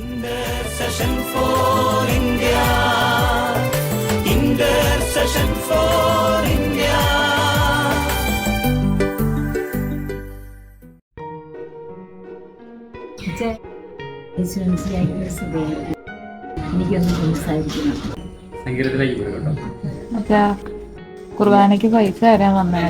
Intercession for India. Intercession for India. എനിക്കൊന്ന് സംസാരിക്കണം. സംഗീതത്തിലേക്ക് പോയി കേട്ടോ അച്ഛാ കുർബാനയ്ക്ക് പൈസ തരാൻ വന്നേ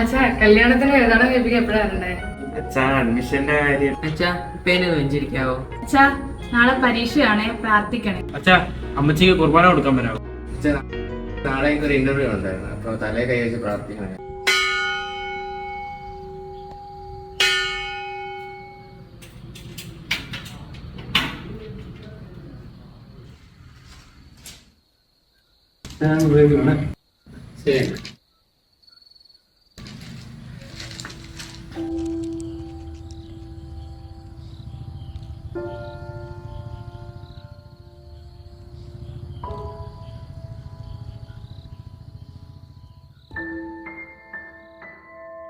അച്ഛാ കല്യാണത്തിന് എഴുതണം കേൾപ്പിക്കാൻ എപ്പോഴാ വരണ്ടേ? അച്ഛാ അഡ്മിഷന്റെ കാര്യം. അച്ഛാ പേന് വെഞ്ചിരിക്കാവോ? അച്ഛാ നാളെ പരീക്ഷയാണേ പ്രാർത്ഥിക്കണേ. അച്ഛാ അമ്മച്ചിക്ക് കുർബാന കൊടുക്കാൻ വരാമോ അച്ഛാ നാളെ എനിക്കൊരു ഇന്റർവ്യൂ ഉണ്ടായിരുന്നു. അപ്പൊ തലേ കൈ വെച്ച് പ്രാർത്ഥിക്കണം. ശരി.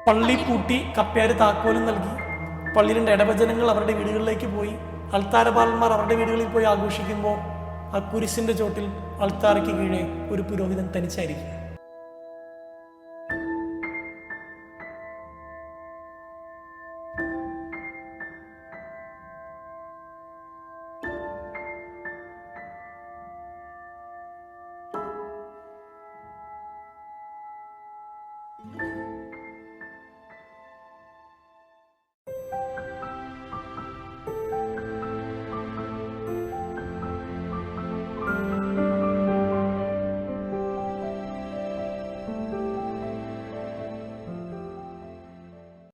പള്ളി പൂട്ടി കപ്പയാര് താക്കോലും നൽകി. പള്ളിയിലുണ്ട് ഇടവചനങ്ങൾ അവരുടെ വീടുകളിലേക്ക് പോയി. അൾത്താരപാലന്മാർ അവരുടെ വീടുകളിൽ പോയി ആഘോഷിക്കുമ്പോൾ ആ കുരിശിന്റെ ചോട്ടിൽ അൾത്താരയ്ക്ക് കീഴെ ഒരു പുരോഹിതൻ തനിച്ചായിരിക്കും.